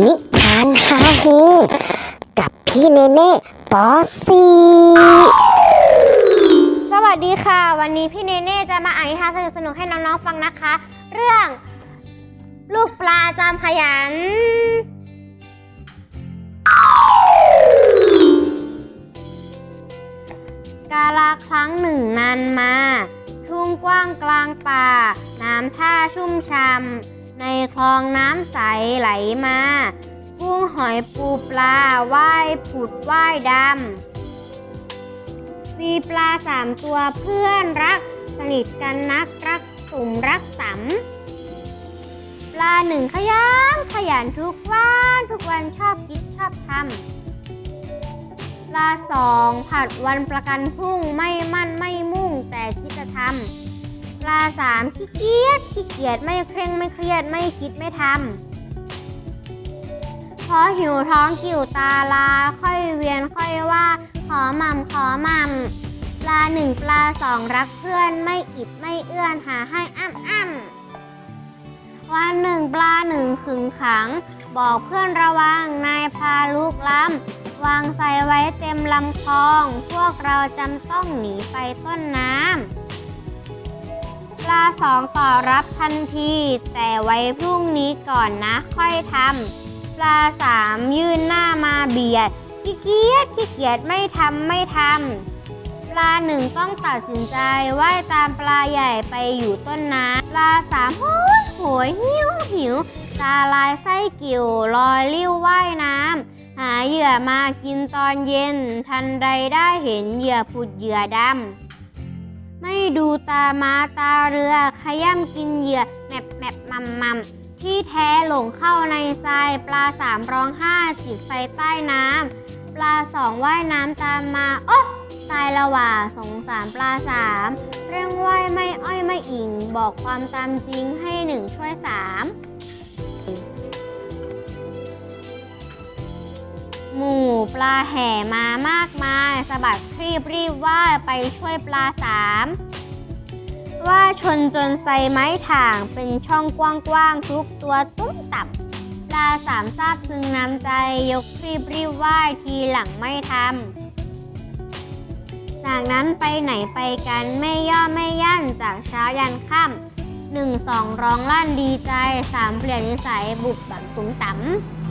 นิทานฮาเฮกับพี่เนเน่ปอสีสวัสดีค่ะ วันนี้พี่เนเน่จะมาอ่านนิทานสนุกๆให้น้องๆฟังนะคะ เรื่องลูกปลาจามขยัน กาลาครั้งหนึ่งนานมา ทุ่งกว้างกลางป่า น้ำท่าชุ่มช่ำ ในคลองน้ำใสไหลมา กุ้งหอยปูปลาว่ายผุดว่ายดำมีปลาสามตัวเพื่อนรัก สนิทกันนักรักสุ่มรักสำปลาหนึ่งขยันขยันทุกวันทุกวันชอบคิดชอบทำปลาสองผัดวันประกันพรุ่งไม่มั่นไม่มุ่งแต่คิดจะทำ ลาสามขี้เกียจขี้เกียจไม่เคร่งไม่เครียดไม่คิดไม่ทำพอหิวท้องกิ่วตาลาค่อยเวียนค่อยว่า ขอหม่ำขอหม่ำปลาหนึ่งปลาสองรักเพื่อนไม่อิดไม่เอื้อนหาให้อ้ำอ้ำวันหนึ่งปลาหนึ่งขึงขัง บอกเพื่อนระวังนายพาลูกล้ำวางใส่ไว้เต็มลำคลอง พวกเราจำต้องหนีไปต้นน้ำ ลาสองต่อรับทันที แต่ไว้พรุ่งนี้ก่อนนะ ค่อยทำปลาสามยื่นหน้ามาเบียดขี้เกียจขี้เกียจไม่ทำไม่ทำปลาหนึ่งต้องตัดสินใจว่ายตามปลาใหญ่ไปอยู่ต้นน้ำปลาสามโหยโหยหิวหิวตาลายไส้กิ่วลอยลิ้วว่ายน้ำหาเหยื่อมากินตอนเย็น ทันใดได้เห็นเหยื่อผุดเหยื่อดำ ไม่ดูตาม้าตาเรือ ขย่ำกินเหยื่อแมบแมบมัมมัมที่แท้หลงเข้าในทรายปลาสามร้องห้าจิตไฟใต้น้ำปลาสองว่ายน้ำตามมา โอ๊ะตายละว่าสงสารปลาสามเร่งว่ายไม่อ้อยไม่อิง บอกความตามจริงให้หนึ่งช่วยสาม หมู่ ปลาแห่มามากมายสะบัดครีบรีบว่ายไปช่วยปลาสามว่าชนจนไซไม้ถ่างเป็นช่องกว้างๆทุกตัวตุ้มต่ำปลาสามซาบซึ้งน้ำใจยกรีบรีบไหว้ทีหลังไม่ทำจากนั้นไปไหนไปกันไม่ย่อไม่ยั่นจากเช้ายันค่ำหนึ่งสองร้องลั่นดีใจสามเปลี่ยนนิสัยบุบบั่นตุ้มต่ำ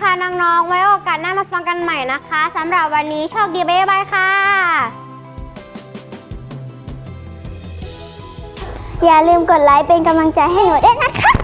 คะน้องๆ ไว้โอกาสหน้ามาฟังกันใหม่นะคะสำหรับวันนี้โชคดีบ๊ายบายค่ะอย่าลืมกดไลค์เป็นกำลังใจให้หนูด้วยนะคะ